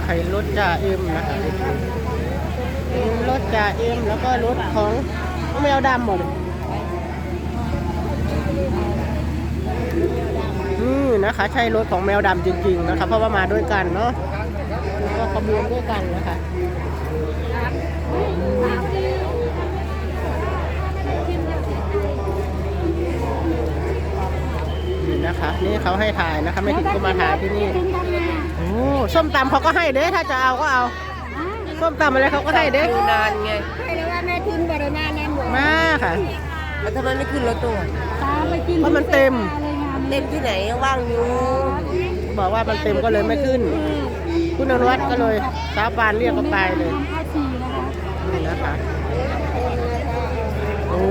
นะคะรถจ่าเอ็มนะคะรถจ่าเอ็มแล้วก็รถของแมวดำหมดนี่นะคะ ใช่รถของแมวดำจริง ๆ นะคะ เพราะว่ามาด้วยกันเนาะแล้วก็ขบวนด้วยกันนะคะนี่นะคะนี่เขาให้ถ่ายนะคะ ไม่ถึงก็มาถ่ายที่นี่ ส้มตำเขาก็ให้เด้ถ้าจะเอาก็เอา ส้มตำอะไรเขาก็ให้เด้ดูนานไงให้แล้วว่าแม่ทินบริมาแน่หมดมาค่ะ แล้วทำไมไม่ขึ้นรถตู้อะตามไปกินเพราะมันเต็มเลยงานเต็มที่ไหนว่างอยู่ บอกว่ามันเต็มก็เลยไม่ขึ้น คุณอนุวัฒน์ก็เลยสาวปานเรียกก็ไปเลยข้าวชีนะคะนี่นะคะโอ้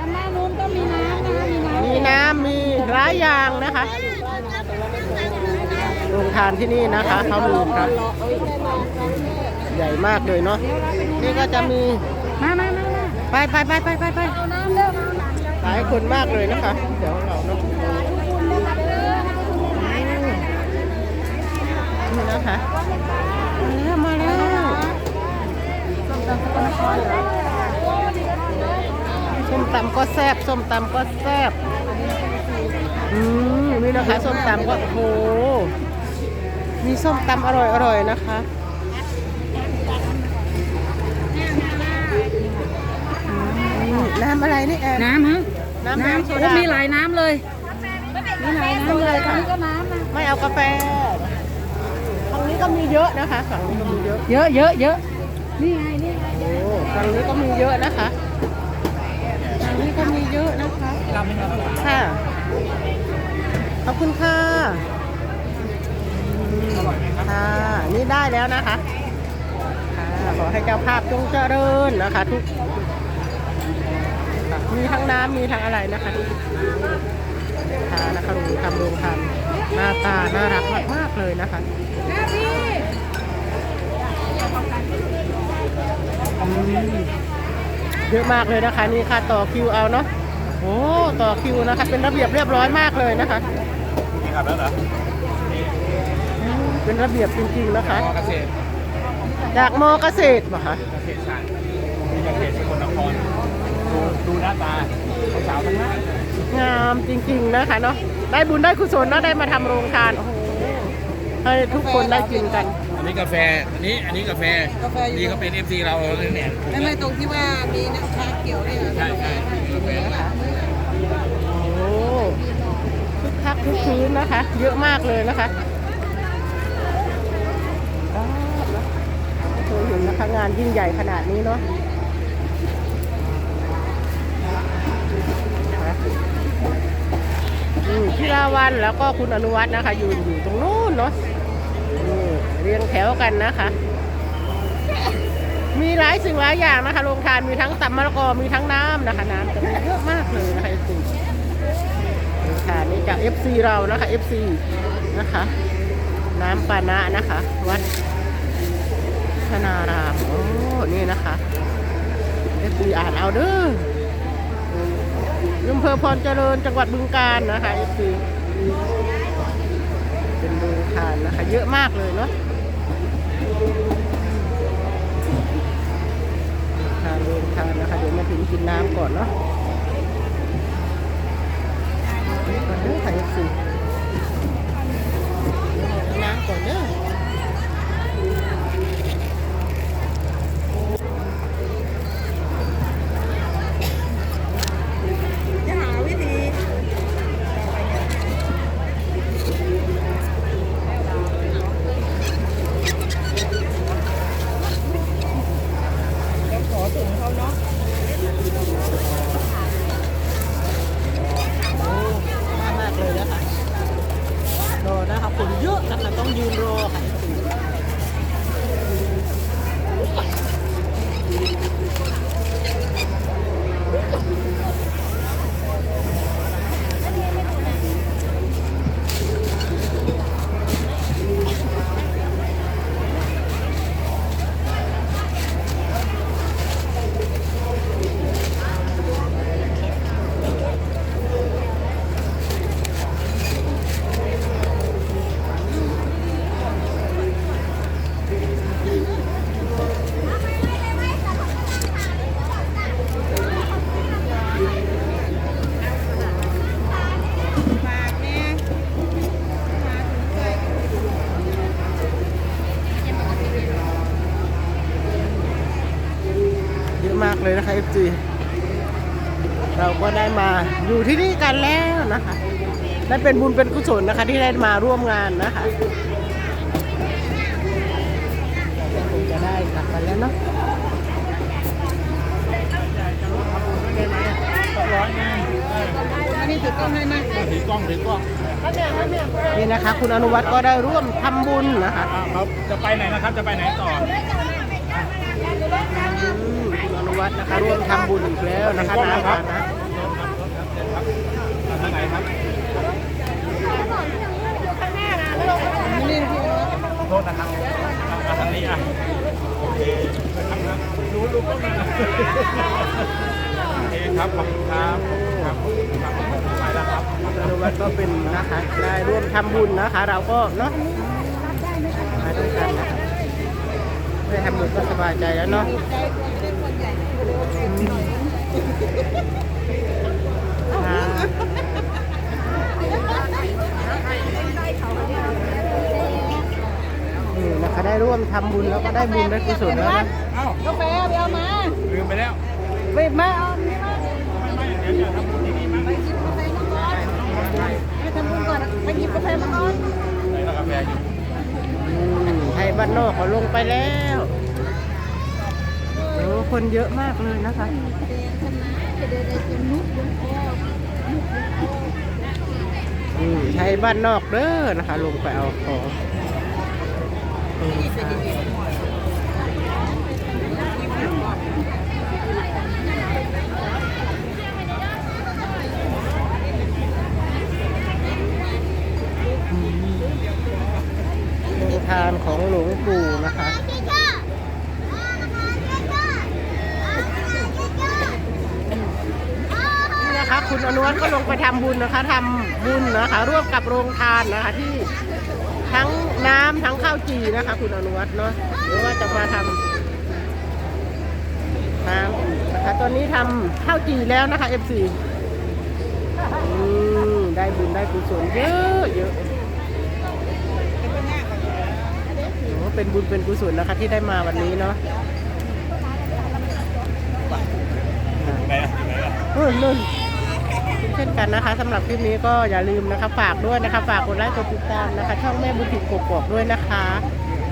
อันหน้านู้นก็มีน้ำนะคะมีน้ำมีน้ำมีหลายอย่างนะคะโร งทานที่นี่นะคะเขามีครับใหญ่มากเลยเนาะนี่ก็จะมีมามามามาไปไปไปไปไปไปเอาน้ำเร็วเอาน้ำหลายคนมากเลยนะคะ เดี๋ยวเราเนาะนี่นะคะมาแล้วมาแล้วส้มตำก็แซ่บส้มตำก็แซ่บอืมนี่นะคะส้มตำก็โอ้โห มีส้มตำอร่อยอร่อยๆนะคะอืมน้ำอะไรนี่แอนน้ำฮะน้ำแดงโซโอ้ดามีหลายน้ำเลยมีหลายน้ำเลยอันนี้ก็น้ำนะไม่เอากาแฟฝั่งนี้ก็มีเยอะนะคะฝั่งนี้ก็มีเยอะเยอะเยอะเยอะนี่ไงนี่ไงโอ้ฝั่งนี้ก็มีเยอะนะคะฝั่งนี้ก็มีเยอะนะคะค่ะขอบคุณค่ะอืม ค่ะนี่ได้แล้วนะคะขอให้เจ้าภาพจงเจริญนะคะ ทุก มีทั้งน้ำมีทั้งอะไรนะคะทานนะคะโรงทำโรงทานหน้าตาน่ารักมากๆเลยนะคะอืมเยอะมากเลยนะคะ นี่ค่ะต่อคิวเอาเนาะโอ้ต่อคิวนะคะ เป็นระเบียบเรียบร้อยมากเลยนะคะนี่ครับแล้วเหรอ เป็นระเบียบจริงๆนะคะ มอเกษตรจากมอเกษตรมาค่ะเกษตรศาสตร์ที่เกษตรสกลนครดูดูหน้าตาสาวๆทั้งนั้น งามจริงๆนะคะเนาะได้บุญได้กุศลเนาะได้มาทำโรงทานโอ้โหให้ทุกคนได้กินกัน อันนี้กาแฟ อันนี้ อันนี้กาแฟ กาแฟอยู่ นี่เขาเป็นเอฟซีเราเนี่ยไม่ไม่ตรงที่ว่ามีน้ำชาเขียวเนี่ยใช่ใช่กาแฟโอ้คึกคักคึกคืนนะคะ เยอะมากเลยนะคะอ้าวไม่เคยเห็นนะคะ งานยิ่งใหญ่ขนาดนี้เนาะพี่ลาวันแล้วก็คุณอนุวัฒน์นะคะ อยืนอยู่ตรงนู้นเนาะเรียงแถวกันนะคะ มีหลายสิ่งหลายอย่างนะคะโรงทานมีทั้งตำมะละกอมีทั้งน้ำนะคะ น้ำจะมีเยอะมากเลยนะคะจริงค่ะนี่จาก FC เรานะคะ FC นะคะ น้ำปานะนะคะ วัด ธนารามโอ้นี่นะคะ FC อ่านเอาเด้ออำเภอพรเจริญจังหวัดบึงกาฬนะคะ FC เป็นโรงทานนะคะ เยอะมากเลยเนาะทานโรงทานนะคะ เดี๋ยวมาถึงกินน้ำก่อนเนาะนี่ก่อนเด้อค่ะสิน้ำก่อนเด้อ จะหาวิธี ม เลยนะคะ FG เราก็ได้มาอยู่ที่นี่กันแล้วนะคะได้เป็นบุญเป็นกุศลนะคะ ที่ได้มาร่วมงานนะคะคงจะได้กลับกันแล้วเนาะร้อยหนึงอันนี้ถือกล้องให้ไหมถือกล้องถือกล้องนี่นะคะ คุณอนุวัฒน์ก็ได้ร่วมทำบุญนะคะอ่าครับจะไปไหนนะครับจะไปไหนต่ออืมคุณอนุ วัฒน์นะคะร่วมทำบุญอีกแล้วนะคะน้ำกันนะอ่าทางไหนครับนี่พี่โทษนะครับอ่าทางนี้อะโอเคครับครับรู้รู้ก็มาโอเคครับขอบคุณครับครับครับไปแล้วครับคุณอนุวัฒน์ก็เป็นนะคะได้ร่วมทำบุญนะคะ เราก็เนาะมาด้วยกันนะคะได้ทำบุญก็สบายใจแล้วเนาะใจค นเป็นคนใหญ่อ่านี่นะคะได้ร่วมทำบุญแล้วก็ได้บุญได้กุศลแล้วนะเอ้ากาแฟไปเอามาลืมไปแล้วไม่ไม่เอานี่มาไม่ไม่เดี๋ยวจะทำบุญที่นี่มั้งไปกินกาแฟมาก่อนไปทำบุญก่อนไปหยิบกาแฟมาก่อนไหนละกาแฟอยู่อืมไทยบ้านนอกเขาลงไปแล้วโอ้คนเยอะมากเลยนะคะ อืมไทยบ้านนอกเด้อนะคะ ลงไปเอาของอืมโรงทานของหลวงปู่นะคะ นี่นะคะ คุณอนุ วัฒน์ก็ลงไปทำบุญนะคะทำบุญนะคะ ร่วมกับโรงทานนะคะที่ทั้งน้ำทั้งข้าวจีนะคะ คุณอนุวัฒน์เนาะหรือว่าจะมาทำน้ำอีกนะคะตอนนี้ทำข้าวจีแล้วนะคะ FC อืมได้บุญได้กุศลเยอะเยอะโอ้เป็นบุญเป็นกุศลนะคะ ที่ได้มาวันนี้เนาะไหนอะไหนอะนู่นนู่น เช่นกันนะคะสำหรับคลิปนี้ก็อย่าลืมนะคะฝากด้วยนะคะ ฝากกดไลค์กดติดตามนะคะ ช่องแม่บุญถิกกกบกด้วยนะคะ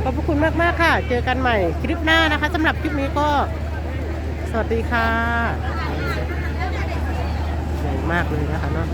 ขอบพระคุณมากๆค่ะ เจอกันใหม่คลิปหน้านะคะสำหรับคลิปนี้ก็ สวัสดีค่ะใหญ่มากเลยนะคะเนาะ